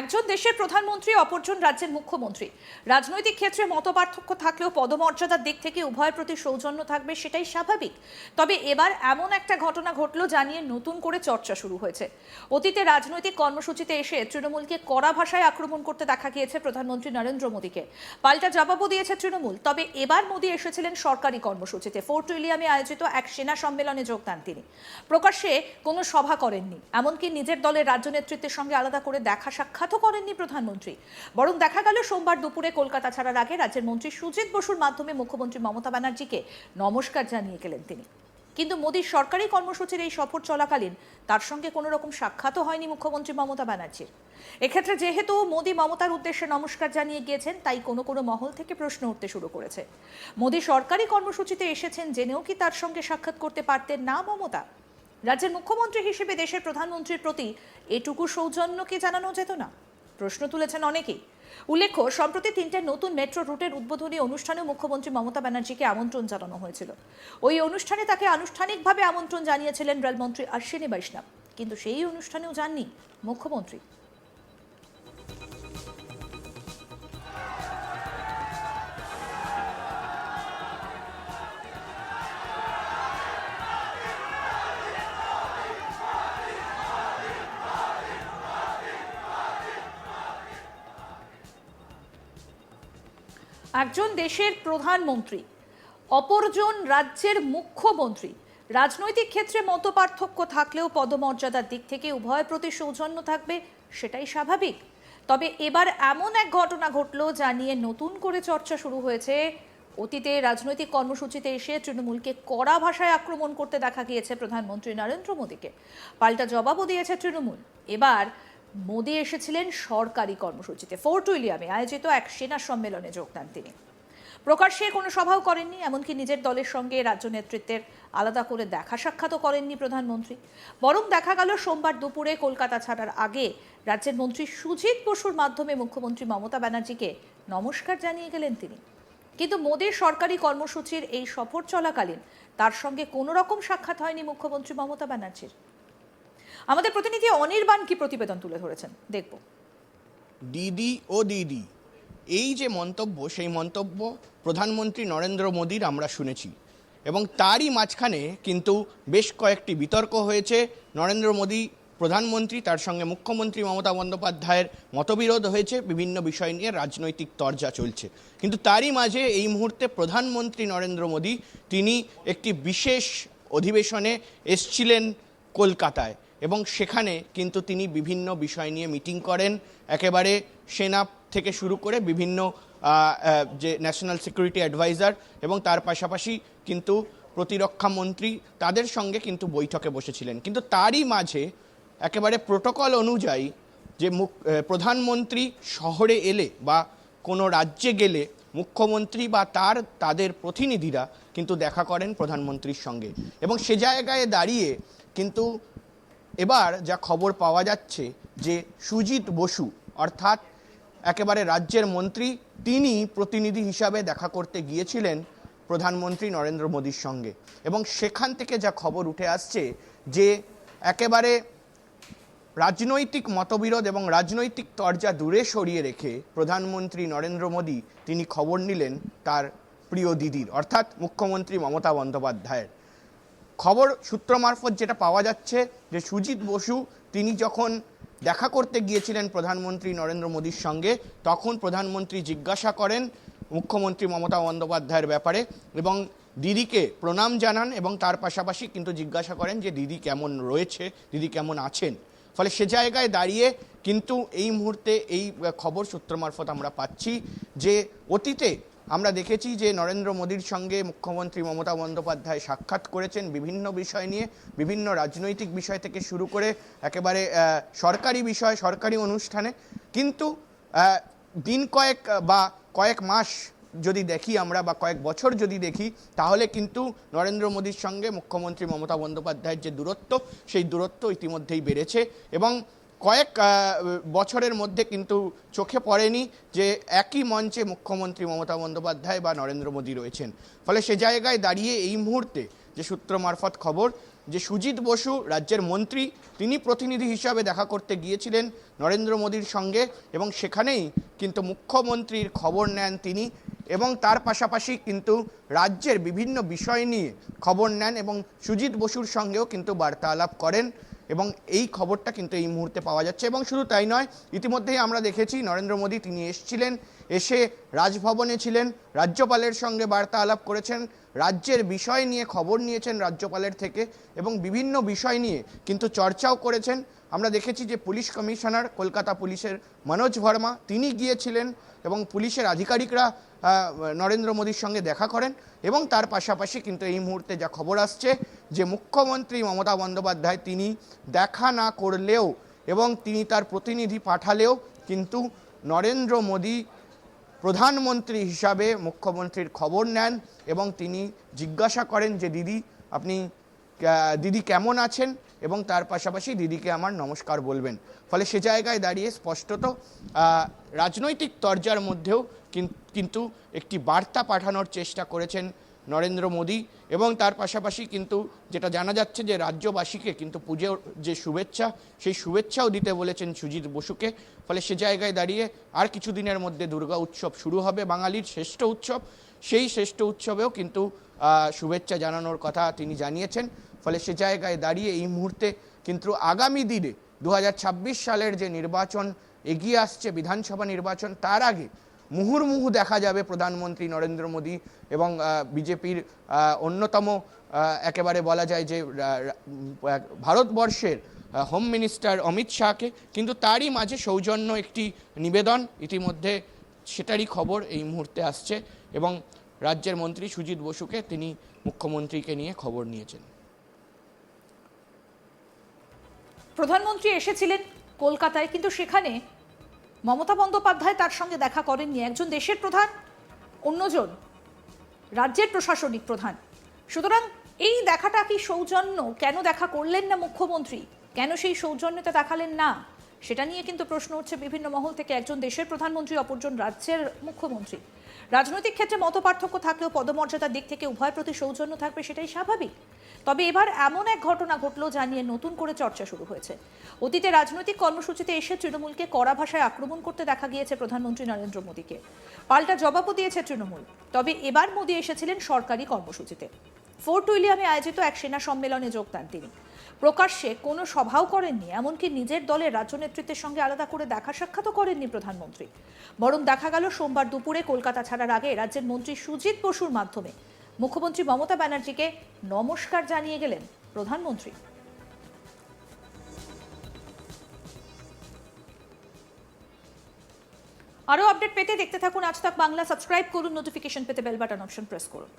একজন দেশের প্রধানমন্ত্রী, অপরজন রাজ্যের মুখ্যমন্ত্রী। রাজনৈতিক ক্ষেত্রে মতপার্থক্য থাকলেও পদমর্যাদার দিক থেকে উভয়ের প্রতি সৌজন্য থাকবে সেটাই স্বাভাবিক। তবে এবার এমন একটা ঘটনা ঘটলো জানিয়ে নতুন করে চর্চা শুরু হয়েছে। অতীতে রাজনৈতিক কর্মসূচিতে এসে তৃণমূলকে কড়া ভাষায় আক্রমণ করতে দেখা গিয়েছে প্রধানমন্ত্রী নরেন্দ্র মোদীকে। পাল্টা জবাবও দিয়েছে তৃণমূল, তবে এবার মোদী এসেছিলেন সরকারি কর্মসূচিতে। ফোর্ট উইলিয়ামে আয়োজিত এক সেনা সম্মেলনে যোগ দেন তিনি। প্রকাশ্যে কোনো সভা করেননি, এমনকি নিজের দলের রাজ্য নেতৃত্বের সঙ্গে আলাদা করে দেখা সাক্ষাৎও করেননি প্রধানমন্ত্রী। বরং দেখা গেল সোমবার দুপুরে কলকাতা ছাড়ার আগে রাজ্যের মন্ত্রী সুজিত বসুর মাধ্যমে মুখ্যমন্ত্রী মমতা ব্যানার্জিকে নমস্কার জানিয়ে গেলেন তিনি। কিন্তু মোদীর সরকারি কর্মসূচির এই সফর চলাকালীন তার সঙ্গে কোনো রকম সাক্ষাৎও হয়নি মুখ্যমন্ত্রী মমতা ব্যানার্জির। এক্ষেত্রে যেহেতু মোদী মমতার উদ্দেশ্যে নমস্কার জানিয়ে গিয়েছেন, তাই কোনো কোনো মহল থেকে প্রশ্ন উঠতে শুরু করেছে। মোদী সরকারি কর্মসূচিতে এসেছেন জেনেও কি তার সঙ্গে সাক্ষাৎ করতে পারতেন না মমতা? রাজ্যের মুখ্যমন্ত্রী হিসেবে দেশের প্রধানমন্ত্রীর প্রতি এটুকু সৌজন্যকে জানানো যেত না? প্রশ্ন তুলেছেন অনেকেই। উল্লেখ্য, সম্প্রতি তিনটে নতুন মেট্রো রুটের উদ্বোধনী অনুষ্ঠানে মুখ্যমন্ত্রী মমতা ব্যানার্জিকে আমন্ত্রণ জানানো হয়েছিল। ওই অনুষ্ঠানে তাকে আনুষ্ঠানিকভাবে আমন্ত্রণ জানিয়েছিলেন রেলমন্ত্রী অশ্বিনী বৈষ্ণব। কিন্তু সেই অনুষ্ঠানেও যাননি মুখ্যমন্ত্রী। একজন দেশের প্রধানমন্ত্রী, অপরজন রাজ্যের মুখ্যমন্ত্রী। রাজনৈতিক ক্ষেত্রে মতপার্থক্য থাকলেও পদমর্যাদার দিক থেকে উভয়ের প্রতি সৌজন্য থাকবে, সেটাই স্বাভাবিক। তবে এবার এমন এক ঘটনা ঘটলো যা নিয়ে নতুন করে চর্চা শুরু হয়েছে। অতীতে রাজনৈতিক কর্মসূচিতে এসে তৃণমূলকে কড়া ভাষায় আক্রমণ করতে দেখা গিয়েছে প্রধানমন্ত্রী নরেন্দ্র মোদীকে। পাল্টা জবাবও দিয়েছে তৃণমূল। এবার মোদী এসেছিলেন সরকারি কর্মসূচিতে। ফোর্ট উইলিয়ামে আয়োজিত এক সেনা সম্মেলনে যোগ দেন তিনি। প্রকাশ্যে কোনো সভাও করেননি, এমনকি নিজের দলের সঙ্গে রাজ্য নেতৃত্বের আলাদা করে দেখা সাক্ষাৎও করেননি প্রধানমন্ত্রী। বরং দেখা গেল, সোমবার দুপুরে কলকাতা ছাড়ার আগে রাজ্যের মন্ত্রী সুজিত বসুর মাধ্যমে মুখ্যমন্ত্রী মমতা ব্যানার্জিকে নমস্কার জানিয়ে গেলেন তিনি। কিন্তু মোদীর সরকারি কর্মসূচির এই সফর চলাকালীন তার সঙ্গে কোনো রকম সাক্ষাৎ হয়নি মুখ্যমন্ত্রী মমতা ব্যানার্জির। আমাদের প্রতিনিধি অনির্বাণ কি প্রতিবেদন তুলে ধরেছেন? দেখব। দিদি ও দিদি এই যে মন্তব্য, সেই মন্তব্য প্রধানমন্ত্রী নরেন্দ্র মোদীর আমরা শুনেছি এবং তারই মাঝখানে কিন্তু বেশ কয়েকটি বিতর্ক হয়েছে। নরেন্দ্র মোদী প্রধানমন্ত্রী, তার সঙ্গে মুখ্যমন্ত্রী মমতা বন্দ্যোপাধ্যায়ের মতবিরোধ হয়েছে। বিভিন্ন বিষয় নিয়ে রাজনৈতিক তরজা চলছে। কিন্তু তারই মাঝে এই মুহূর্তে প্রধানমন্ত্রী নরেন্দ্র মোদী, তিনি একটি বিশেষ অধিবেশনে এসছিলেন কলকাতায়। এবং সেখানে কিন্তু তিনি বিভিন্ন বিষয় নিয়ে মিটিং করেন। একেবারে সেনা থেকে শুরু করে বিভিন্ন যে ন্যাশনাল সিকিউরিটি অ্যাডভাইজার এবং তার পাশাপাশি কিন্তু প্রতিরক্ষা মন্ত্রী তাদের সঙ্গে কিন্তু বৈঠকে বসেছিলেন। কিন্তু তারই মাঝে একেবারে প্রোটোকল অনুযায়ী যে মুখ প্রধানমন্ত্রী শহরে এলে বা কোনো রাজ্যে গেলে মুখ্যমন্ত্রী বা তার, তাদের প্রতিনিধিরা কিন্তু দেখা করেন প্রধানমন্ত্রীর সঙ্গে। এবং সে জায়গায় দাঁড়িয়ে কিন্তু এবার যা খবর পাওয়া যাচ্ছে যে সুজিত বসু, অর্থাৎ একেবারে রাজ্যের মন্ত্রী, তিনি প্রতিনিধি হিসাবে দেখা করতে গিয়েছিলেন প্রধানমন্ত্রী নরেন্দ্র মোদীর সঙ্গে। এবং সেখান থেকে যা খবর উঠে আসছে যে একেবারে রাজনৈতিক মতবিরোধ এবং রাজনৈতিক তরজা দূরে সরিয়ে রেখে প্রধানমন্ত্রী নরেন্দ্র মোদী, তিনি খবর নিলেন তার প্রিয় দিদির, অর্থাৎ মুখ্যমন্ত্রী মমতা বন্দ্যোপাধ্যায়ের। খবর সূত্র মারফত যেটা পাওয়া যাচ্ছে যে সুজিত বসু, তিনি যখন দেখা করতে গিয়েছিলেন প্রধানমন্ত্রী নরেন্দ্র মোদীর সঙ্গে, তখন প্রধানমন্ত্রী জিজ্ঞাসা করেন মুখ্যমন্ত্রী মমতা বন্দ্যোপাধ্যায়ের ব্যাপারে এবং দিদিকে প্রণাম জানান এবং তার পাশাপাশি কিন্তু জিজ্ঞাসা করেন যে দিদি কেমন রয়েছে, দিদি কেমন আছেন? ফলে সে জায়গায় দাঁড়িয়ে কিন্তু এই মুহূর্তে এই খবর সূত্র মারফত আমরা পাচ্ছি যে অতীতে আমরা দেখেছি যে নরেন্দ্র মোদীর সঙ্গে মুখ্যমন্ত্রী মমতা বন্দ্যোপাধ্যায় সাক্ষাৎ করেছেন বিভিন্ন বিষয় নিয়ে, বিভিন্ন রাজনৈতিক বিষয় থেকে শুরু করে একেবারে সরকারি বিষয়, সরকারি অনুষ্ঠানে। কিন্তু দিন কয়েক বা কয়েক মাস যদি দেখি আমরা বা কয়েক বছর যদি দেখি, তাহলে কিন্তু নরেন্দ্র মোদীর সঙ্গে মুখ্যমন্ত্রী মমতা বন্দ্যোপাধ্যায়ের যে দূরত্ব, সেই দূরত্ব ইতিমধ্যেই বেড়েছে। এবং কয়েক বছরের মধ্যে কিন্তু চোখে পড়েনি যে একই মঞ্চে মুখ্যমন্ত্রী মমতা বন্দ্যোপাধ্যায় বা নরেন্দ্র মোদী রয়েছেন। ফলে সে জায়গায় দাঁড়িয়ে এই মুহূর্তে যে সূত্র মারফত খবর, যে সুজিত বসু রাজ্যের মন্ত্রী, তিনি প্রতিনিধি হিসাবে দেখা করতে গিয়েছিলেন নরেন্দ্র মোদীর সঙ্গে এবং সেখানেই কিন্তু মুখ্যমন্ত্রীর খবর নেন তিনি এবং তার পাশাপাশি কিন্তু রাজ্যের বিভিন্ন বিষয় নিয়ে খবর নেন এবং সুজিত বসুর সঙ্গেও কিন্তু বার্তালাপ করেন। এবং এই খবরটা কিন্তু এই মুহূর্তে পাওয়া যাচ্ছে এবং শুধু তাই নয়, ইতিমধ্যেই আমরা দেখেছি নরেন্দ্র মোদী তিনি এসছিলেন, এসে রাজভবনে ছিলেন, রাজ্যপালের সঙ্গে বার্তা আলাপ করেছেন, রাজ্যের বিষয় নিয়ে খবর নিয়েছেন রাজ্যপালের থেকে এবং বিভিন্ন বিষয় নিয়ে কিন্তু চর্চাও করেছেন। আমরা দেখেছি যে পুলিশ কমিশনার কলকাতা পুলিশের মনোজ ভার্মা, তিনি গিয়েছিলেন এবং পুলিশের আধিকারিকরা নরেন্দ্র মোদীর সঙ্গে দেখা করেন এবং তার পাশাপাশি কিন্তু এই মুহূর্তে যা খবর আসছে যে মুখ্যমন্ত্রী মমতা বন্দ্যোপাধ্যায় তিনি দেখা না করলেও এবং তিনি তার প্রতিনিধি পাঠালেও কিন্তু নরেন্দ্র মোদী প্রধানমন্ত্রী হিসাবে মুখ্যমন্ত্রীর খবর নেন এবং তিনি জিজ্ঞাসা করেন যে, দিদি, আপনি দিদি কেমন আছেন? এবং তার পাশাপাশি দিদিকে আমার নমস্কার বলবেন। ফলে সে জায়গায় দাঁড়িয়ে স্পষ্টত রাজনৈতিক তরজার মধ্যেও কিন- কিন্তু একটি বার্তা পাঠানোর চেষ্টা করেছেন নরেন্দ্র মোদী এবং তার পাশাপাশি কিন্তু যেটা জানা যাচ্ছে যে রাজ্যবাসীকে কিন্তু পুজোর যে শুভেচ্ছা, সেই শুভেচ্ছাও দিতে বলেছেন সুজিত বসুকে। ফলে সে জায়গায় দাঁড়িয়ে আর কিছুদিনের মধ্যে দুর্গা উৎসব শুরু হবে, বাঙালির শ্রেষ্ঠ উৎসব। সেই শ্রেষ্ঠ উৎসবেও কিন্তু শুভেচ্ছা জানানোর কথা তিনি জানিয়েছেন। ফলে সে জায়গায় দাঁড়িয়ে এই মুহূর্তে কিন্তু আগামী দিনে দু হাজার ছাব্বিশ সালের যে নির্বাচন এগিয়ে আসছে, বিধানসভা নির্বাচন, তার আগে মুহুর্মুহু দেখা যাবে প্রধানমন্ত্রী নরেন্দ্র মোদী এবং বিজেপির অন্যতম একেবারে বলা যায় যে ভারতবর্ষের হোম মিনিস্টার অমিত শাহকে। কিন্তু তারই মাঝে সৌজন্য একটি নিবেদন ইতিমধ্যে সেটারই খবর এই মুহূর্তে আসছে এবং রাজ্যের মন্ত্রী সুজিত বসুকে তিনি মুখ্যমন্ত্রীকে নিয়ে খবর নিয়েছেন। প্রধানমন্ত্রী এসেছিলেন কলকাতায়, কিন্তু সেখানে মমতা বন্দ্যোপাধ্যায় তার সঙ্গে দেখা করেননি। একজন দেশের প্রধান, অন্যজন রাজ্যের প্রশাসনিক প্রধান। সুতরাং এই দেখাটা কি সৌজন্য? কেন দেখা করলেন না মুখ্যমন্ত্রী? কেন সেই সৌজন্যতা দেখালেন না? সেটা নিয়ে কিন্তু প্রশ্ন উঠছে বিভিন্ন মহল থেকে একজন দেশের প্রধানমন্ত্রী, অপরজন রাজ্যের মুখ্যমন্ত্রী। রাজনৈতিক ক্ষেত্রে মত পার্থক্য থাকলেও পদমর্যাদার দিক থেকে উভয়ের প্রতি সৌজন্য থাকবে সেটাই স্বাভাবিক। তবে এবার এমন এক ঘটনা ঘটলো যা নিয়ে নতুন করে চর্চা শুরু হয়েছে। অতীতে রাজনৈতিক কর্মসূচিতে এসে তৃণমূলকে কড়া ভাষায় আক্রমণ করতে দেখা গিয়েছে প্রধানমন্ত্রী নরেন্দ্র মোদীকে। পাল্টা জবাবও দিয়েছে তৃণমূল। তবে এবার মোদী এসেছিলেন সরকারি কর্মসূচিতে। ফোর্ট উইলিয়ামে আয়োজিত এক সেনা সম্মেলনে যোগ দেন তিনি। প্রকাশ্যে কোনো সভাও করেননি, এমনকি নিজের দলের রাজ্য নেতৃত্বের সঙ্গে আলাদা করে দেখা সাক্ষাৎও করেননি প্রধানমন্ত্রী। বরং দেখা গেল, সোমবার দুপুরে কলকাতা ছাড়ার আগে রাজ্যের মন্ত্রী সুজিত বসুর মাধ্যমে মুখ্যমন্ত্রী মমতা ব্যানার্জিকে নমস্কার জানিয়ে গেলেন প্রধানমন্ত্রী। আরও আপডেট পেতে দেখতে থাকুন আজ তাক বাংলা। সাবস্ক্রাইব করুন, নোটিফিকেশন পেতে বেল বাটন অপশন প্রেস করুন।